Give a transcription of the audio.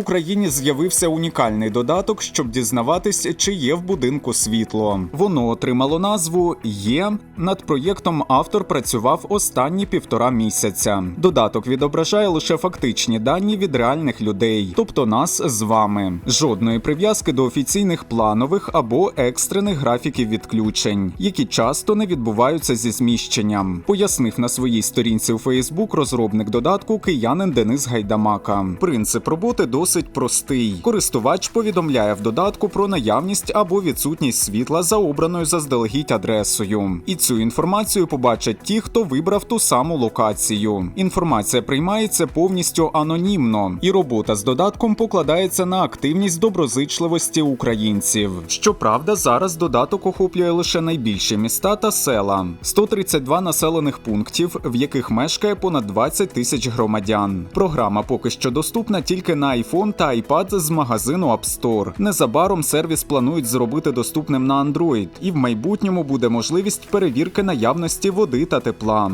Україні з'явився унікальний додаток, щоб дізнаватись, чи є в будинку світло. Воно отримало назву Є. Над проєктом автор працював останні півтора місяця. Додаток відображає лише фактичні дані від реальних людей, тобто нас з вами. Жодної прив'язки до офіційних планових або екстрених графіків відключень, які часто не відбуваються зі зміщенням. Пояснив на своїй сторінці у Фейсбук розробник додатку киянин Денис Гайдамака. Принцип роботи досить простий. Користувач повідомляє в додатку про наявність або відсутність світла за обраною заздалегідь адресою. І цю інформацію побачать ті, хто вибрав ту саму локацію. Інформація приймається повністю анонімно, і робота з додатком покладається на активність доброзичливості українців. Щоправда, зараз додаток охоплює лише найбільші міста та села 132 населених пунктів, в яких мешкає понад 20 тисяч громадян. Програма поки що доступна тільки на iPhone та iPad з магазину App Store. Незабаром сервіс планують зробити доступним на Android, і в майбутньому буде можливість перевірки наявності води та тепла.